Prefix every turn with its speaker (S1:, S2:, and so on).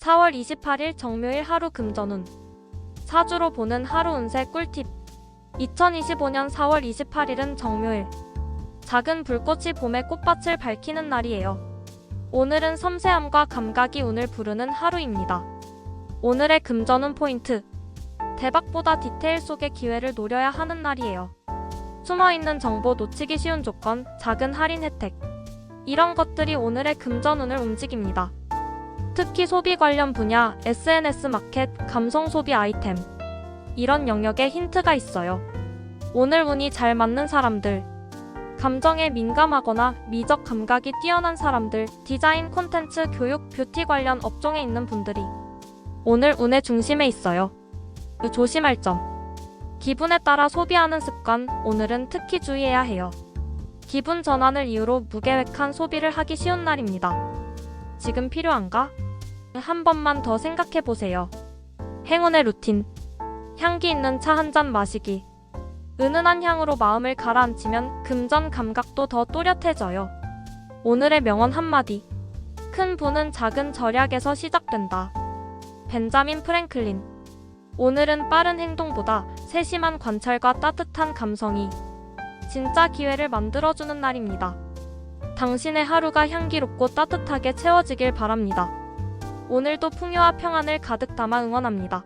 S1: 4월 28일 정묘일 하루 금전운. 사주로 보는 하루 운세 꿀팁. 2025년 4월 28일은 정묘일. 작은 불꽃이 봄의 꽃밭을 밝히는 날이에요. 오늘은 섬세함과 감각이 운을 부르는 하루입니다. 오늘의 금전운 포인트. 대박보다 디테일 속의 기회를 노려야 하는 날이에요. 숨어있는 정보 놓치기 쉬운 조건, 작은 할인 혜택. 이런 것들이 오늘의 금전운을 움직입니다. 특히 소비 관련 분야, SNS 마켓, 감성 소비 아이템. 이런 영역에 힌트가 있어요. 오늘 운이 잘 맞는 사람들. 감정에 민감하거나 미적 감각이 뛰어난 사람들, 디자인, 콘텐츠, 교육, 뷰티 관련 업종에 있는 분들이 오늘 운의 중심에 있어요. 조심할 점. 기분에 따라 소비하는 습관, 오늘은 특히 주의해야 해요. 기분 전환을 이유로 무계획한 소비를 하기 쉬운 날입니다. 지금 필요한가? 한 번만 더 생각해 보세요. 행운의 루틴. 향기 있는 차 한 잔 마시기. 은은한 향으로 마음을 가라앉히면 금전 감각도 더 또렷해져요. 오늘의 명언 한마디. 큰 부는 작은 절약에서 시작된다. 벤자민 프랭클린. 오늘은 빠른 행동보다 세심한 관찰과 따뜻한 감성이 진짜 기회를 만들어주는 날입니다. 당신의 하루가 향기롭고 따뜻하게 채워지길 바랍니다. 오늘도 풍요와 평안을 가득 담아 응원합니다.